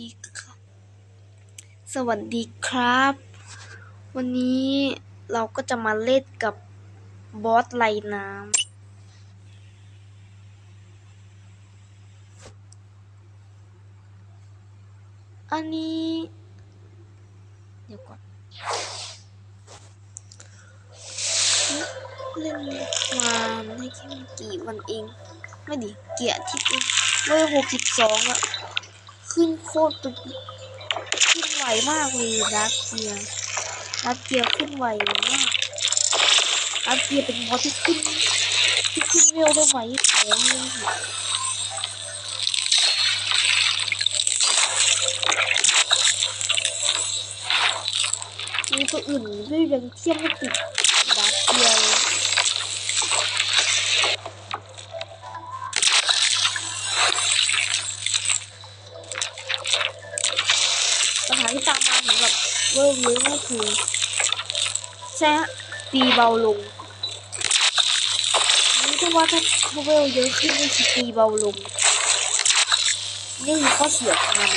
ดีครับสวัสดีครับ วันนี้เราก็จะมาเล่นกับบอสไลน้ำ อันนี้ เดี๋ยวก่อน เล่นมาได้แค่กี่วันเอง ไม่ดิเกียรติเองเว้ยหกสิบสองอะ ขึ้นโคตรเป็นขึ้นไวมากเลยดักเกียร์ดักเกียร์ขึ้นไวมากดักเกียร์เป็นมอสที่ขึ้นที่ขึ้นเร็วได้ไวแถมเลยมีตัวอื่นด้วยยังเทียบไม่ติด นี้ก็คือแซ่ตีเบาลงนี่ถ้าว่าถ้าถ้าเวลเยอะขึ้นนี่คือตีเบาลง นี่คือข้อเสียของมัน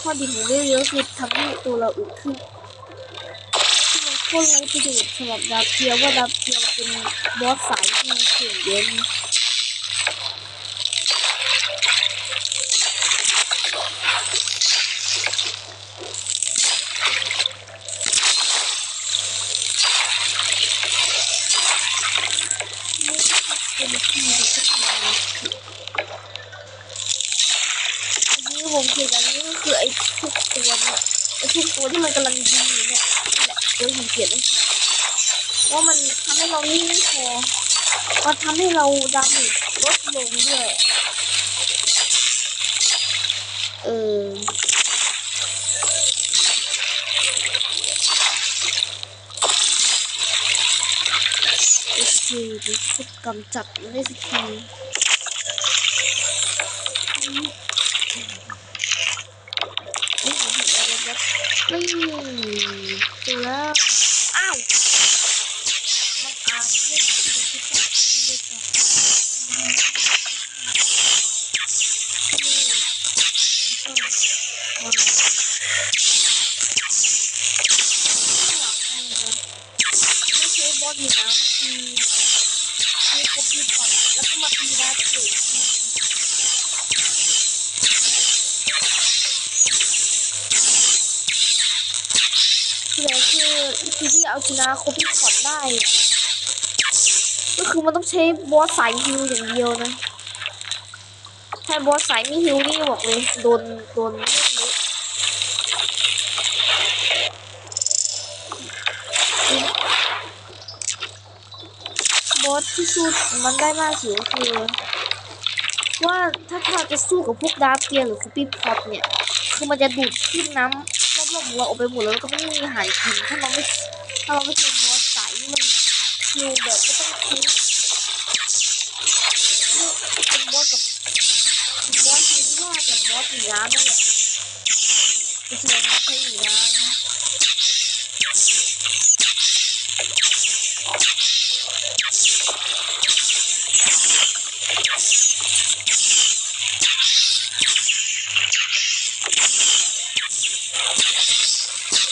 ข้อดีของเวลเยอะคือทำให้ตัวเราอึดขึ้นคนโคตรไร้ประโยชน์สำหรับดาบเทียวว่าดาบเทียวเป็นบอสสายที่เก่งเยอะนี่ เป็นที่ดีที่สุดเลยอันนี้ผมเขียนอันนี้ก็คือไอ้ทุกตัวเนี่ยไอ้ทุกตัวที่มันกำลังยิงอยู่เนี่ยนี่แหละเดี๋ยวผมเขียนให้ว่ามันทำให้เรา นิ่งไม่พอมันทำให้เราดาเมจลดลงด้วย เออโอเคเดี๋ยวจะกำจัดมันได้สักทีนี่ผมเห็นอะไรแบบนี่เจอแล้ว อ้าว มันอาจเล่นที่จะคิดว่าที่เด็กอะมันไม่ใช่บอสอยู่แล้วคือ มีครบมีพอร์ตแล้วก็มาตีดาเกตคืออะไรคือวิธีที่ เอาชนะคบมีพอร์ตได้ ก็คือมันต้องใช้บอสสายฮิวอย่างเดียวนะ ถ้าบอสสายไม่ฮิวนี่บอกเลยโดนโดนเล่นเละบอสที่สู้มันได้มากสุดก็คือว่าถ้าเราจะสู้กับพวกดาร์เกียหรือคูปี้พอตเนี่ย คือมันจะดูดขึ้นน้ำ รอบๆของเราออกไปหมดแล้วก็ไม่มีอาหารกินถ้าเราไม่ถ้าเราไม่ใช่บอสสมันคิวแบบไม่ต้องคิดเป็นบอสกับบอสที่ว่ากับบอสหนีน้ำนั่นแหละก็คือมันใช้หนีน้ำนะ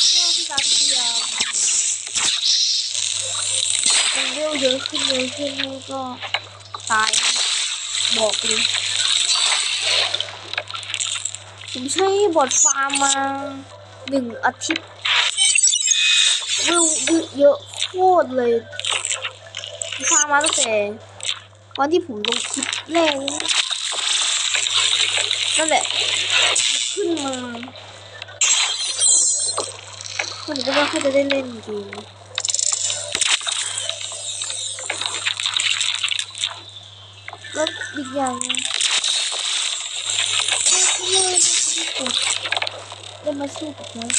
ช่วงที่การเทียมมันเร็ วเยขึ้นเยอะขึ้นแล้วก็ตายบอกเลยผมใช้บอดฟาร์มมาหนึ่งอาทิตย์เร็วเยอะโคตรเลยฟาร์มมาตั้งแต่วันที่ผมลงคลิปแรกเลยนะนั่นแหละ ขึ้นมาคนก็ไม่ค่อยจะได้เล่นจริงแล้ว อีกอย่างนึงได้มาสู้กับน้อง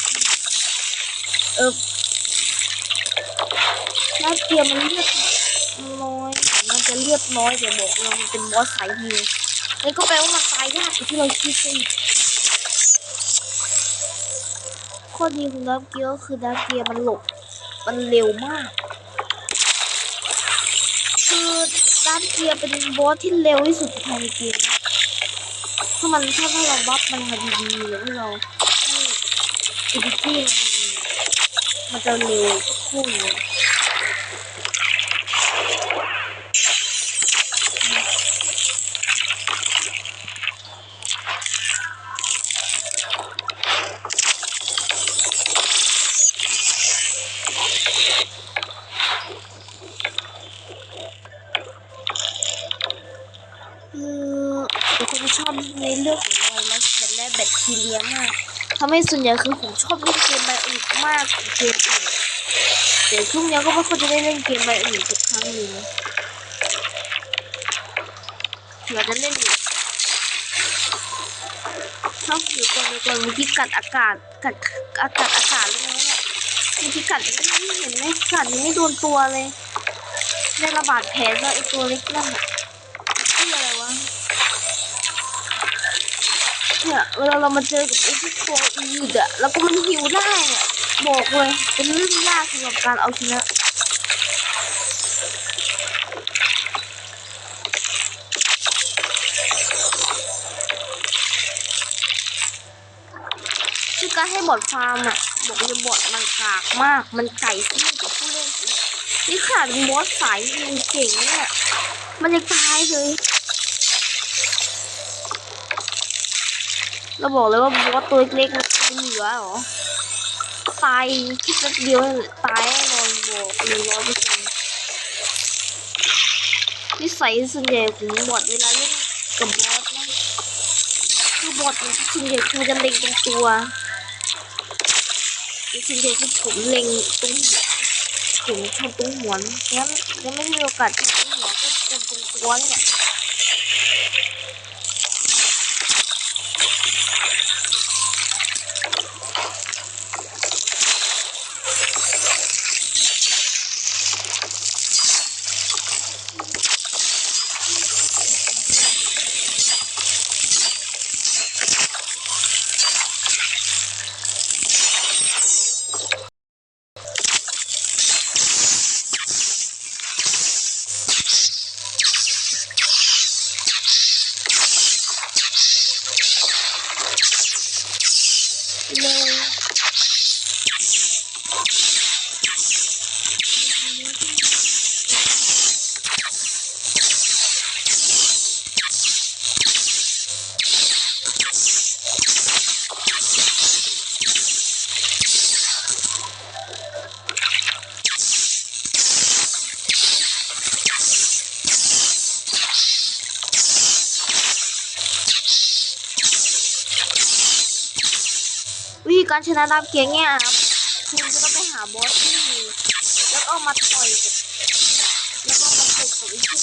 เออน่าเกียร์มันเลือดน้อย มันจะเลือดน้อยแต่บอกเรามันเป็นบอสสายฮิวนั่นก็แปลว่ามันตายยากกว่าที่เราคิดซะอีกข้อดีของดาร์กเกียร์ก็คือดาร์กเกียร์มันหลบ มันเร็วมาก คือ ด้านเกียร์เป็นบอสที่เร็วที่สุดภายในเกมถ้ามันถ้าถ้าเราบัฟมันมาดีๆหรือว่าเราให้อินดี้มันดีๆมันจะเร็วคู่เลย คือเป็นคนที่ชอบในเรื่องของไวรัสแบบและแบคทีเรียมาก ทำให้ส่วนใหญ่คือผมชอบเล่นเกมไบโอนิกมากกว่าเกมอื่นแต่ช่วงนี้ก็ไม่ค่อยจะได้เล่นเกมไบโอนิกสักครั้งหนึ่งเผื่อจะเล่นอยู่ชอบอยู่ก่อนก่อนมื่อกี้กัดอากาศกัดอากาศอากาศเลยนะเนี่ยเมื่อกี้กัดไม่เห็นไหมกัดยังไม่โดนตัวเลย ได้ระบาดแผลก็ไอตัวเล็กนั่นอะ เนี่ยเวลาเรามาเจอกับไอ้ที่ตัวอีดอะแล้วก็มันหิวได้เนี่ยบอกเลยเป็นเรื่องยากสำหรับการเอาชนะคือการให้บอดฟาร์มอะบอกเลยบอดมันกากมาก มันไก่ซื่กับผู้เล่นนี่ขาดบอสสายยิงเก่งเนี่ยมันยังตายเลย เราบอกเลยว่าบอสตัวเล็กๆมันเป็นเหลือหรอตายคิดแป๊บเดียวตายแน่นอนบอกเลยร้อยเปอร์เซ็นต์นิสัยส่วนใหญ่ของบอทเวลาเล่นกับบอสนะคือบอทมันส่วนใหญ่คือจะเล็งตรงตัวส่วนใหญ่คือผมเล็งตรงหัวผมชนตรงหัวงั้นยังไม่มีโอกาสที่ตรงหัวก็ชนตรงตัวเนี่ย ธีการชนะดาบเกียงเนี่ยครับคุณจะต้องไปหาบอสที่มีแล้วก็มาต่อยกับแล้วก็มาฝึกกับไอ้พวก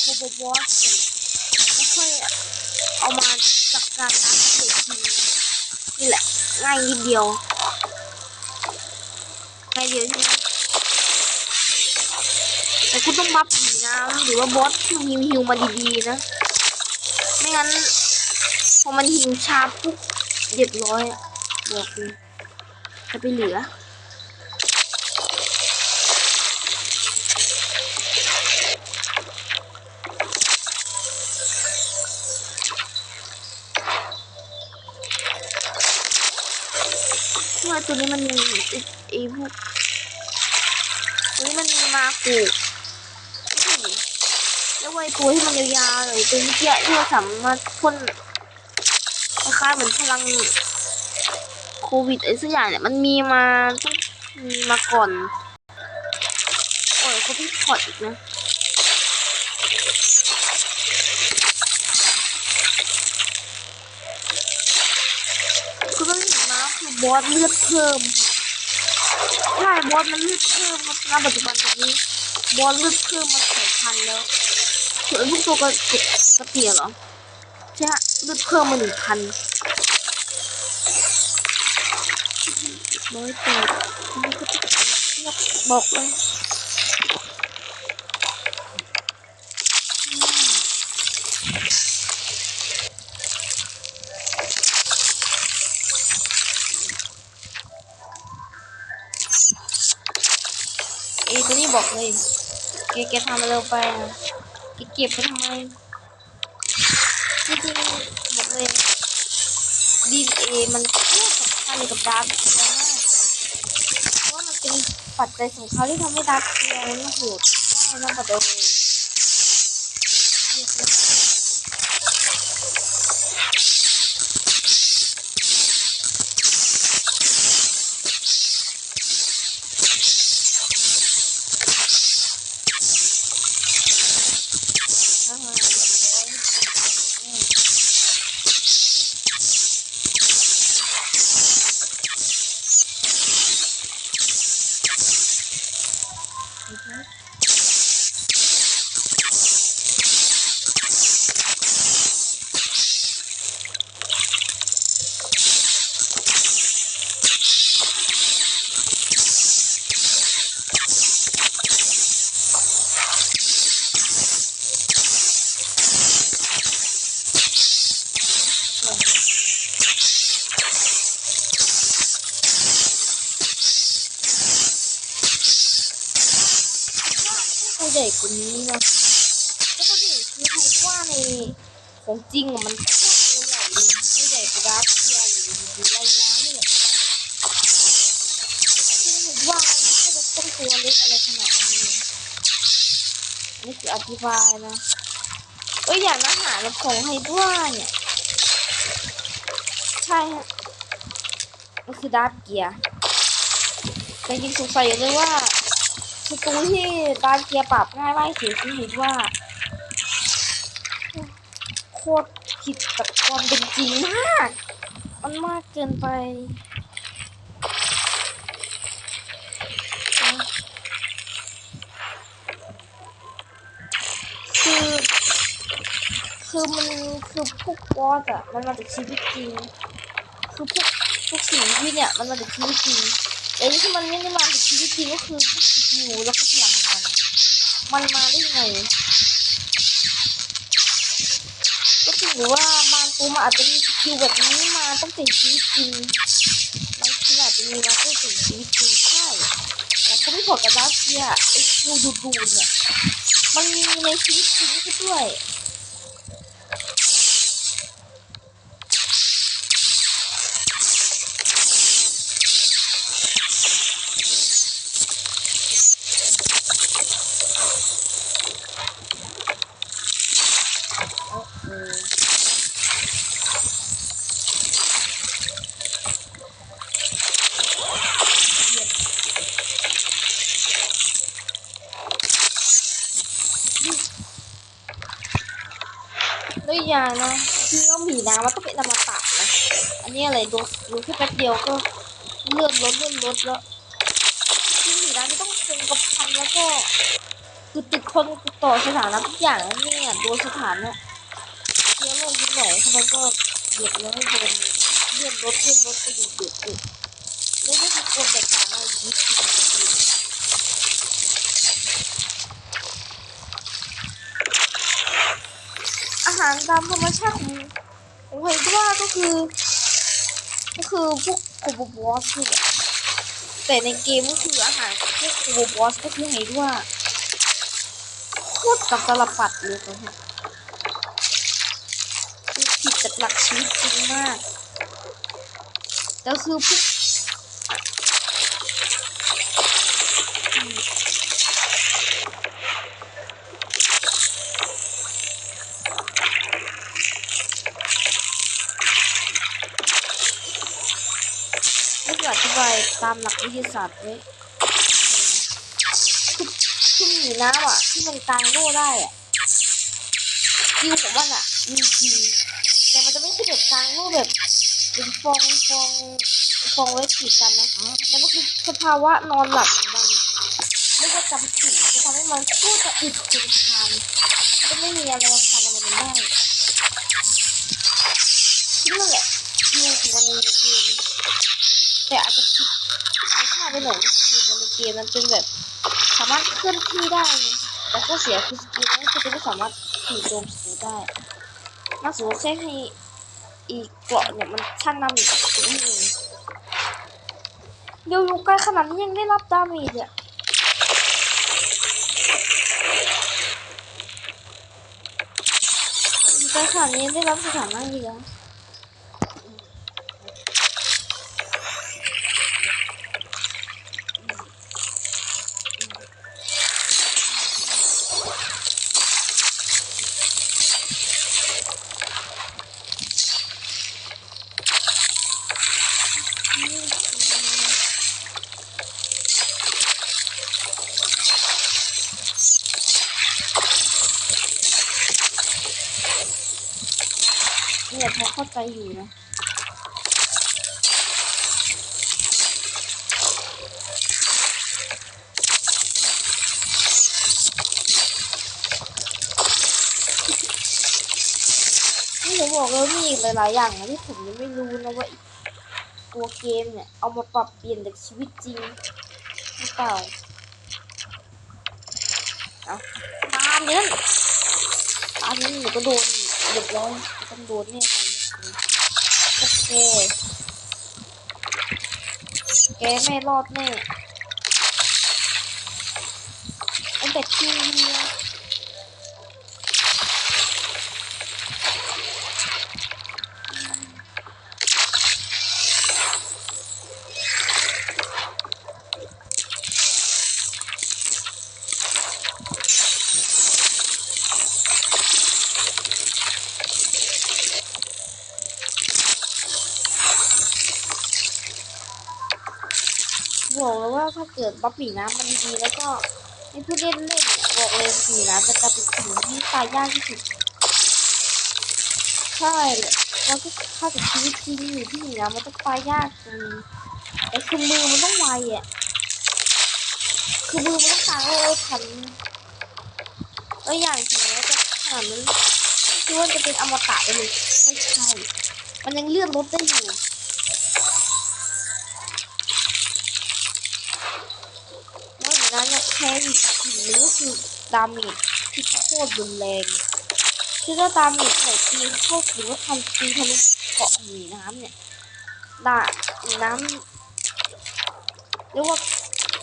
โคโบบอสกันแล้วค่อยเอามาจัดการอัพเดตทีนี่แหละง่ายนิดเดียวง่ายเดียวใช่ไหมแต่คุณต้องบัฟผีนะหรือว่าบอสที่ฮิวฮิวมาดีๆนะไม่งั้นพอมันหิวชาปุ๊บเรียบร้อยอะ บอกเลยจะไปเหลือว่าตัวนี้มันมีไอ้พวกตัวนี้มันมีมากูแล้วไอ้ตัวที่มันยาวๆหน่อยตัวเมื่อกี้ที่เราสามารถพ่นคล้ายๆเหมือนพลัง วิดไอ้สักอย่างเนี่ยมันมีมาต้องมีมาก่อนก่อนเขาพี่พอดอีกนะคือต้องเห็นนะคือบอสเลือดเพิ่มใช่บอสมันเลือดเพิ่มครับณปัจจุบันนี้บอสเลือดเพิ่มมาสองพันแล้วส่วนพวกตัวกระกระเตียเหรอใช่ฮะเลือดเพิ่มมาหนึ่งพัน ร้อยแปดนนี้ก็ต้องบอกเลยเอยตัวนี้บอกเลยแกแกทำอะไรลงไปอะแกเก็บไปทำไมจริงๆบอกเลยดีเอมันโคตรสำคัญกับดาร์กเกียร์กเพราะว่ามันเปัจจัยของเขาที่ทำให้ดักเกียร์มันโหดได้นะปัจจัยอ่าฮะตัวใหญ่กว่านี้นะแล้วก็ที่คือไฮว่าใน ของจริงมันโคตรตัวใหญ่เลยตัวใหญ่กว่าดาร์กเกียร์หรือหรือไรน้ำเนี่ยซึ่งไฮว่ามันก็จะต้องตัวเล็กอะไรขนาดนี้ นี่คืออธิบายนะเอ้ยอย่างอาหารของไฮว่าเนี่ย ใช่ฮะมันคือดาร์กเกียร์แต่จริงสงสัยอยู่เลยว่าคือตรงที่ดาร์กเกียร์ปรับง่ายมากที่สุดคือเห็นว่า คตรผิดกับความเป็นจริงมาก มันมากเกินไปคือคือมันคือพวกบอสอะมันมาจากชีวิตจริง คือพวกพวกสิ่งที่เนี่ยมันมาจากชีวิตจริงแต่ที่มันไม่ได้มาจากชีวิตจริงก็คือพวกสกิลแล้วก็พลังของมันมันมาได้ไง รือว่าบางตัวมันอาจจะมีสกิลแบบนี้มาตั้งแต่ชีวิตจริงบางทีอาจจะมีมาตั้งแต่ชีวิตจริงใช่แต่เขาไม่บอกกับดาร์เซียไอ้สกิลดูดูเนี่ยมันมีในชีวิตจริงด้วย ย่านะคือเอาหมีน้ำมันต้องเป็นอมตะนะอันนี้อะไรดูดูแค่แป๊บเดียวก็เลื่อนลดเลื่อนลดแล้วคือหมีน้ำนี่ต้องคงกับพันแล้วก็คือติดคนติดต่อสถานะทุกอย่างนะเนี่ยดูสถานะเชื้อโรคนิดหนทำไมก็เดือดร้อนให้โดนเลื่อนรถเลื่อนรถไปดูเดือดเดือดแล้วก็คือคนแตกต่างอะไรยิบที่มันกินอาหารตามธรรมชาติของของไฮดราก็คือ ก็คือพวกโคโบบอสคือแบบแต่ในเกมก็คืออาหารพวกโคโบบอสก็คือไฮดราโคตรกับตลปัดเลยตอนนี้คือผิดจากหลักชีวิตจริงมากแล้วคือพวกอืมนี่คืออธิบาย ตามหลักวิทยาศาสตร์ไว้คือคือหมีน้ำอะ ที่มันกลางโล่ได้อะสกิลของมันอะมีจริงแต่มันจะไม่ใช่แบบกลางรูปแบบเป็นฟองฟองฟองไว้ขีดกันนะแต่มันคือสภาวะนอนหลับของมันไม่ว่าจำสิ่งจะทำให้มันพูดจะอึดจนทานก็ไม่มีอะไรมาทำอะไรมันได้ที่นั่นแหละยูของมันในเกมแต่อาจจะผิด ไม่หลงมันในเกมมันเป็นแบบ สามารถเคลื่อนที่ได้แต่ก็เสียคือสกิลนั้นคืจะไม่สามารถขี่โจมสูได้นักสูแค่ให้อีกเกาะเนี่ยมันช่างน้ำอีกตัวนึงเดี๋ยวอยู่ใกล้ขนาดนี้ยังได้รับดาเมจอะอใกล้ขนาดนี้ได้รับสถานะเยอะ นี่ยพอเข้าใจอยู่นะนี่ผมบอกแล้วมีอีกหลายๆอย่างนะที่ผมยังไม่รู้นะว่าตัวเกมเนี่ย เอามาปรับเปลี่ยนจากชีวิตจริงหรือเปล่าเอาตามนั้นตามนั้หนูก็โดนเรียบร้อยต้องโดนแน่นอน โอเคเกมไม่รอดแน่ไอ้แบคทีเนี่ย บอกเลยว่าถ้าเกิดบัฟปีน้ำมันดีแล้วก็ให้ผู้เล่นเล่นบอกเลยปีน้ำจะกลายเป็นสิ่งที่ตายยากที่สุดใช่แล้วก็ถ้าเกิดชีวิตจริงอยู่ที่ปีน้ำมันจะตายยากจริงแต่คือมือมันต้องไวอะคือมือมันต้องตางโลทันแล้วอย่างถึงแม้จะขนาดนั้นคิดว่าจะเป็นอมตะไปเลยไม่ใช่ มันยังเลื่อนรถได้อยู่ ดาเมจที่โคตรรุนแรงคือถ้าดาเมจไหนตีเข้าถึงว่าทำตีทะลุเกาะหนีน้ำเนี่ยด่าน้ำเรียกว่า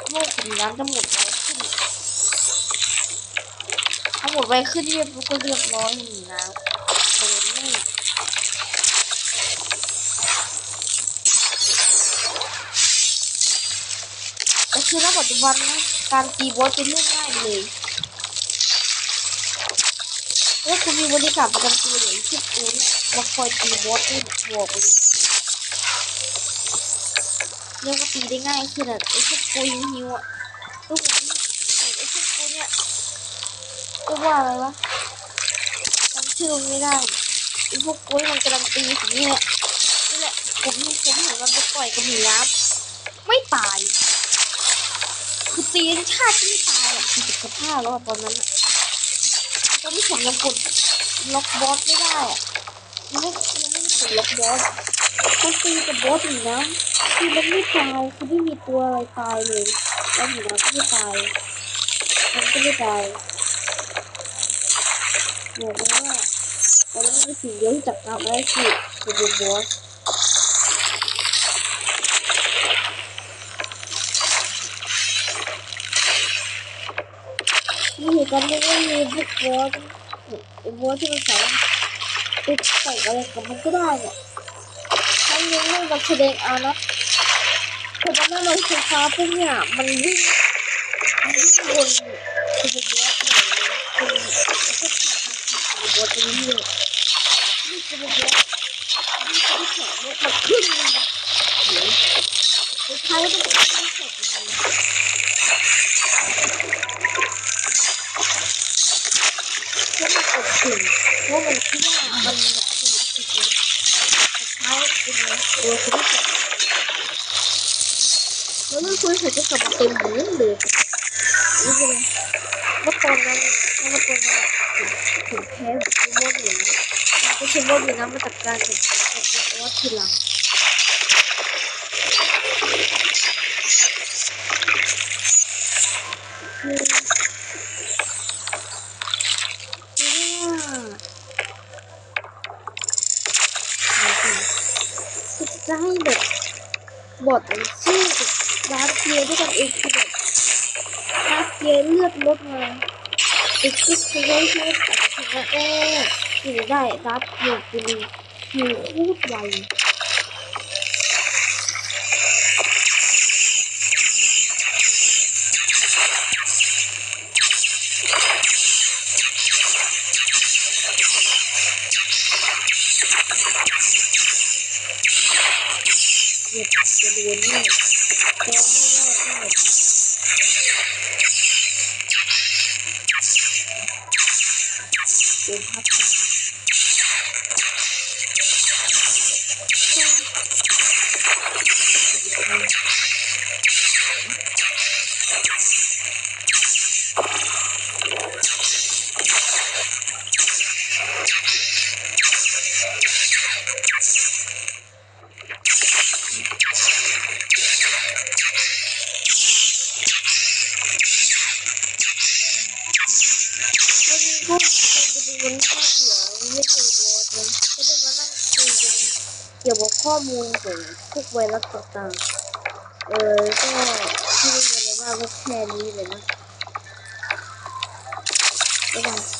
โลกของน้ำจะหมดไวขึ้นถ้าหมดไวขึ้นเรียบก็เรียบร้อยหนีน้ำโดนนี่คือณปัจจุบันนะการตีบอสเป็นเรื่องง่ายเลย ถ้าคุณมีบริการประจำตัวอย่างเช่นตัวเนี่ยมาคอยตีบอสได้บอกไปเลยเรียกว่าตีได้ง่ายขึ้นอะไอ้พวกโกยิงฮิวอะทุกคนไอ้พวกตัวเนี่ยเรียกว่าอะไรวะจำชื่อไม่ได้ไอ้พวกโกยมันกำลังตีถึงนี่แหละนี่แหละผมผมเห็นมันไปต่อยกับหมีน้ำไม่ตาย คือตีนชาติที่ไม่ตายอะคือสิบห้าแล้วตอนนั้นอะ ตอนนี้ผมยังกดล็อกบอสไม่ได้อะยังไม่ยังไม่ได้กดล็อกบอสมันตีกับบอสอยู่นะคือมันไม่ตายคือไม่มีตัวอะไรตายเลยแล้วอยู่นะก็ไม่ตายมันก็ไม่ตายบอกเลยว่าตอนนั้มีสิ่งเดียวที่จับตาได้คือคือบอส มีเหตุ การณ์ที่ไม่มีพวกบอสไอ้บอสที่มันสามารถติดใส่อะไรกับมันก็ได้เนี่ยทั้งยังเล่นกับแสดงอานัทพอมันนั่งรถไฟฟ้าปุ๊บเนี่ยมันวิ่งมันวิ่งวนคือบอสเลยคือแล้วก็ผ่านทางคือบอสไปเรื่อยๆนี่คือบอสนี่คือที่แขนเนี่ยมันขึ้นเลยเดี๋ยวสุดท้ายก็ต้องเป็นที่แขนอยู่ดี แค่มันกด ถึงว่ามันที่ว่ามันแบบถึงเท้ายเป็นตัวคนที่แล้วเรื่องคุยเสร็จก็กลับเต็มเหมือนเลยนี่เป็นเมื่อตอนนั้นเมื่อตอนนั้นถึงแพ้คือว่าอยู่นะก็คือว่าอยู่นะมาจัดการกับกับตัวทีหลัง บอทชื่อร้าร์เกียร์ที่ทำเองคือแบบร้าร์เกียร์เลือดลดมาอีกทุกคนอได้ใช้แต่ชนะน่อยู่ได้ดาร์เกียร์คือคือโคตร Ini saya mau 痛。มูลของพวกไวรัสต่างๆ เออก็ที่เรียนว่าก็แค่นี้เลยนะ